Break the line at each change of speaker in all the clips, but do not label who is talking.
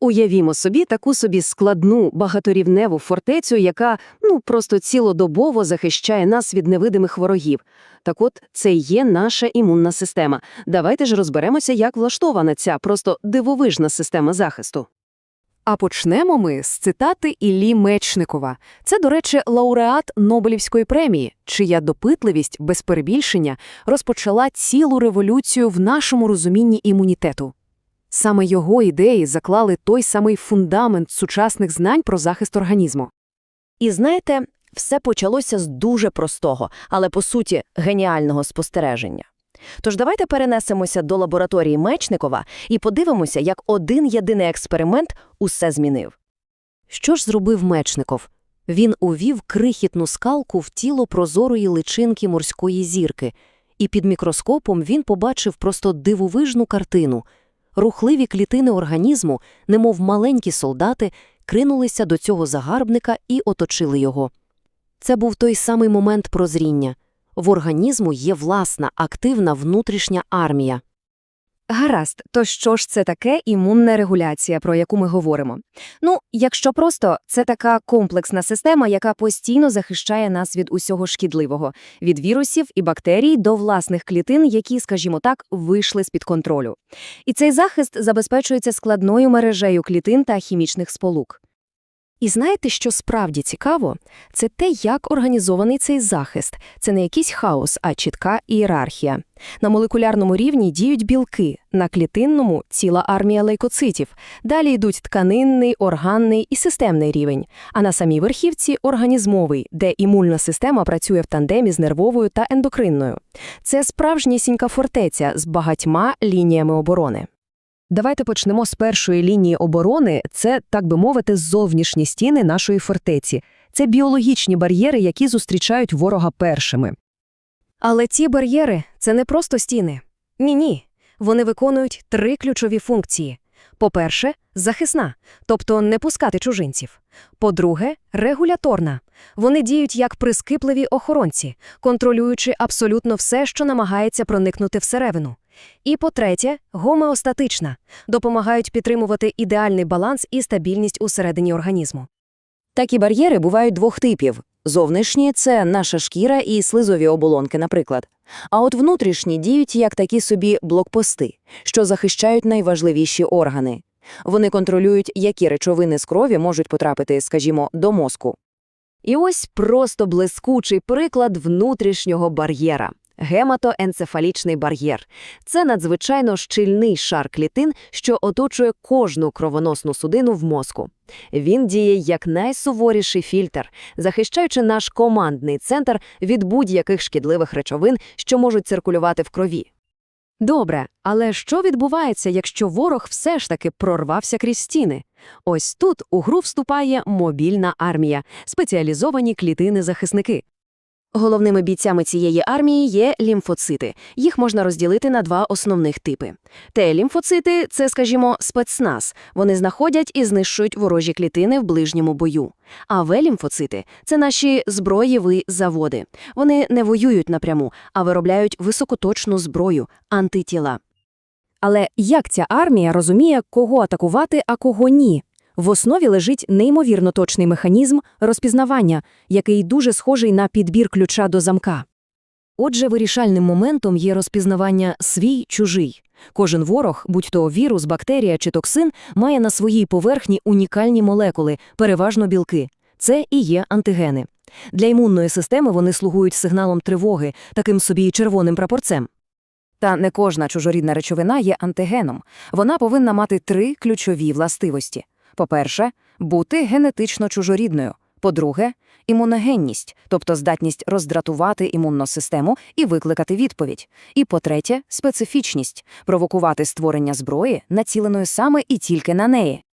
Уявімо собі таку собі складну багаторівневу фортецю, яка ну просто цілодобово захищає нас від невидимих ворогів. Так от це є наша імунна система. Давайте ж розберемося, як влаштована ця просто дивовижна система захисту.
А почнемо ми з цитати Іллі Мечникова. Це, до речі, лауреат Нобелівської премії, чия допитливість, без перебільшення, розпочала цілу революцію в нашому розумінні імунітету. Саме його ідеї заклали той самий фундамент сучасних знань про захист організму.
І знаєте, все почалося з дуже простого, але по суті геніального спостереження. Тож давайте перенесемося до лабораторії Мечникова і подивимося, як один єдиний експеримент усе змінив.
Що ж зробив Мечников? Він увів крихітну скалку в тіло прозорої личинки морської зірки, і під мікроскопом він побачив просто дивовижну картину. Рухливі клітини організму, немов маленькі солдати, кринулися до цього загарбника і оточили його. Це був той самий момент прозріння. В організму є власна, активна внутрішня армія.
Гаразд, то що ж це таке імунна регуляція, про яку ми говоримо? Ну, якщо просто, це така комплексна система, яка постійно захищає нас від усього шкідливого, від вірусів і бактерій до власних клітин, які, скажімо так, вийшли з-під контролю. І цей захист забезпечується складною мережею клітин та хімічних сполук.
І знаєте, що справді цікаво? Це те, як організований цей захист. Це не якийсь хаос, а чітка ієрархія. На молекулярному рівні діють білки, на клітинному – ціла армія лейкоцитів. Далі йдуть тканинний, органний і системний рівень. А на самій верхівці – організмовий, де імунна система працює в тандемі з нервовою та ендокринною. Це справжнісінька фортеця з багатьма лініями оборони.
Давайте почнемо з першої лінії оборони. Це, так би мовити, зовнішні стіни нашої фортеці. Це біологічні бар'єри, які зустрічають ворога першими.
Але ці бар'єри – це не просто стіни. Ні-ні. Вони виконують три ключові функції. По-перше, захисна, тобто не пускати чужинців. По-друге, регуляторна. Вони діють як прискіпливі охоронці, контролюючи абсолютно все, що намагається проникнути всередину. І по-третє, гомеостатична. Допомагають підтримувати ідеальний баланс і стабільність усередині організму.
Такі бар'єри бувають двох типів. Зовнішні – це наша шкіра і слизові оболонки, наприклад. А от внутрішні діють як такі собі блокпости, що захищають найважливіші органи. Вони контролюють, які речовини з крові можуть потрапити, скажімо, до мозку.
І ось просто блискучий приклад внутрішнього бар'єра. Гематоенцефалічний бар'єр. Це надзвичайно щільний шар клітин, що оточує кожну кровоносну судину в мозку. Він діє як найсуворіший фільтр, захищаючи наш командний центр від будь-яких шкідливих речовин, що можуть циркулювати в крові. Добре, але що відбувається, якщо ворог все ж таки прорвався крізь стіни? Ось тут у гру вступає мобільна армія, спеціалізовані клітини-захисники.
Головними бійцями цієї армії є лімфоцити. Їх можна розділити на два основних типи. Т-лімфоцити – це, скажімо, спецназ. Вони знаходять і знищують ворожі клітини в ближньому бою. А В-лімфоцити – це наші зброєві заводи. Вони не воюють напряму, а виробляють високоточну зброю – антитіла.
Але як ця армія розуміє, кого атакувати, а кого ні? В основі лежить неймовірно точний механізм розпізнавання, який дуже схожий на підбір ключа до замка. Отже, вирішальним моментом є розпізнавання свій-чужий. Кожен ворог, будь то вірус, бактерія чи токсин, має на своїй поверхні унікальні молекули, переважно білки. Це і є антигени. Для імунної системи вони слугують сигналом тривоги, таким собі червоним прапорцем. Та не кожна чужорідна речовина є антигеном. Вона повинна мати три ключові властивості. По-перше, бути генетично чужорідною. По-друге, імуногенність, тобто здатність роздратувати імунну систему і викликати відповідь. І по-третє, специфічність провокувати створення зброї, націленої саме і тільки на неї.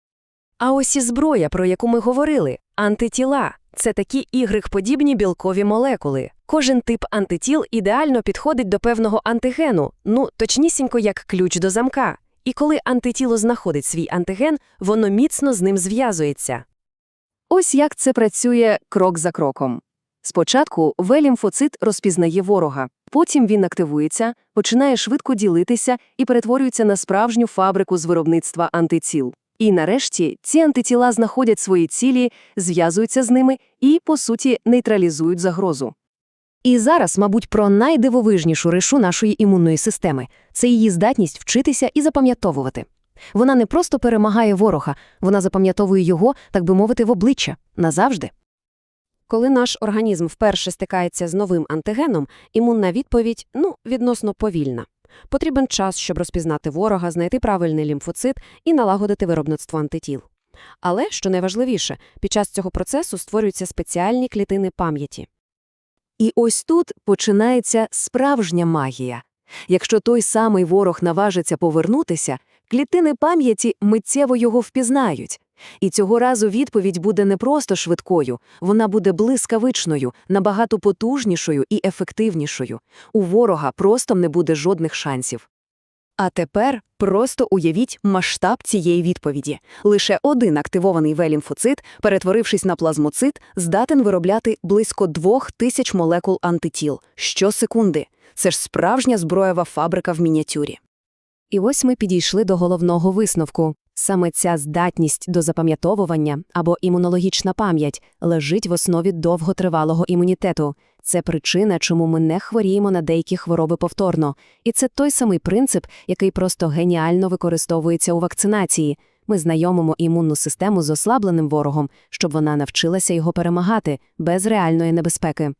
А ось і зброя, про яку ми говорили, антитіла. Це такі ігрик-подібні білкові молекули. Кожен тип антитіл ідеально підходить до певного антигену, ну точнісінько як ключ до замка. І коли антитіло знаходить свій антиген, воно міцно з ним зв'язується. Ось як це працює крок за кроком. Спочатку В-лімфоцит розпізнає ворога, потім він активується, починає швидко ділитися і перетворюється на справжню фабрику з виробництва антиціл.
І нарешті ці антитіла знаходять свої цілі, зв'язуються з ними і, по суті, нейтралізують загрозу.
І зараз, мабуть, про найдивовижнішу ришу нашої імунної системи – це її здатність вчитися і запам'ятовувати. Вона не просто перемагає ворога, вона запам'ятовує його, так би мовити, в обличчя, назавжди.
Коли наш організм вперше стикається з новим антигеном, імунна відповідь, ну, відносно повільна. Потрібен час, щоб розпізнати ворога, знайти правильний лімфоцит і налагодити виробництво антитіл. Але, що найважливіше, під час цього процесу створюються спеціальні клітини пам'яті.
І ось тут починається справжня магія. Якщо той самий ворог наважиться повернутися, клітини пам'яті миттєво його впізнають. І цього разу відповідь буде не просто швидкою, вона буде блискавичною, набагато потужнішою і ефективнішою. У ворога просто не буде жодних шансів.
А тепер просто уявіть масштаб цієї відповіді. Лише один активований В-лімфоцит, перетворившись на плазмоцит, здатен виробляти близько двох тисяч молекул антитіл щосекунди. Це ж справжня зброєва фабрика в мініатюрі.
І ось ми підійшли до головного висновку. Саме ця здатність до запам'ятовування або імунологічна пам'ять лежить в основі довготривалого імунітету. Це причина, чому ми не хворіємо на деякі хвороби повторно. І це той самий принцип, який просто геніально використовується у вакцинації. Ми знайомимо імунну систему з ослабленим ворогом, щоб вона навчилася його перемагати без реальної небезпеки.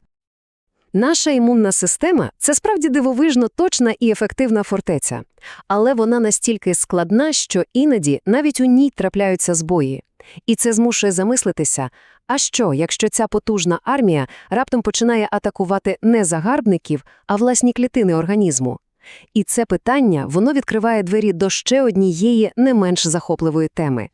Наша імунна система – це справді дивовижно точна і ефективна фортеця. Але вона настільки складна, що іноді навіть у ній трапляються збої. І це змушує замислитися, а що, якщо ця потужна армія раптом починає атакувати не загарбників, а власні клітини організму? І це питання, воно відкриває двері до ще однієї не менш захопливої теми